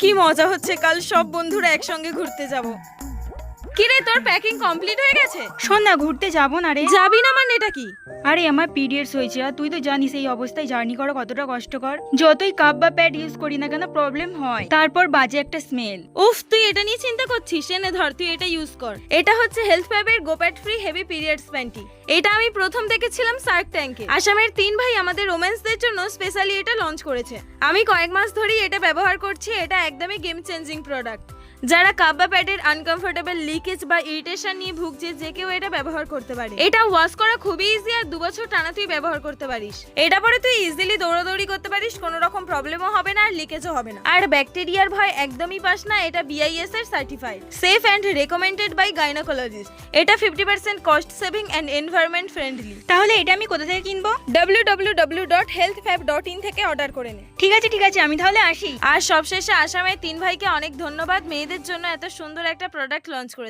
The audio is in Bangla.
কি মজা হচ্ছে কাল সব বন্ধুরা একসঙ্গে ঘুরতে যাব। কিরে তোর প্যাকিং কমপ্লিট হয়ে গেছে? শোন না ঘুরতে যাব না রে। যাবি না মানে এটা কি? আরে আমার পিরিয়ডস হয়েছে আর তুই তো জানিস এই অবস্থায় জার্নি করা কতটা কষ্টকর। যতই কাপ বা প্যাড ইউজ করি না কেন প্রবলেম হয়। তারপর বাজে একটা স্মেল উফ তুই এটা নিয়ে চিন্তা করছিস? এনে ধর তুই এটা ইউজ কর। এটা হচ্ছে হেলথ প্যাবের গোপ্যাট ফ্রি হেভি পিরিয়ডস প্যান্টি এটা আমি প্রথম দেখেছিলাম সার্ক ট্যাঙ্কে আসামের তিন ভাই আমাদের রোম্যান্সদের জন্য স্পেশালি এটা লঞ্চ করেছে। আমি কয়েক মাস ধরেই এটা ব্যবহার করছি এটা একদমই গেম চেঞ্জিং প্রোডাক্ট যারা কাব্বা প্যাডের আনকমফোর্টেবল লিকেজ বা ইরিটেশন নিয়ে ভুগছে, যে কেউ এটা ব্যবহার করতে পারে। এটা ওয়াশ করা খুবই ইজি আর দু বছর টানা তুই ব্যবহার করতে পারিস। এটা পরে তুই ইজিলি দৌড়াদৌড়ি করতে পারিস কোনো রকম প্রবলেমও হবে না আর লিকেজও হবে না। আর ব্যাকটেরিয়ার ভয় একদমই পাস না, এটা বিআইএস এর certified safe and recommended by gynaecologist এটা fifty percent cost saving and environment friendly তাহলে এটা আমি কোথা থেকে কিনবো? W W W dot health fab dot in থেকে অর্ডার করে নে। ঠিক আছে ঠিক আছে, আমি তাহলে আসি। আর সবশেষে আসামের তিন ভাইকে অনেক ধন্যবাদ। মেয়েদের জন্য এত সুন্দর একটা প্রোডাক্ট লঞ্চ করেছে।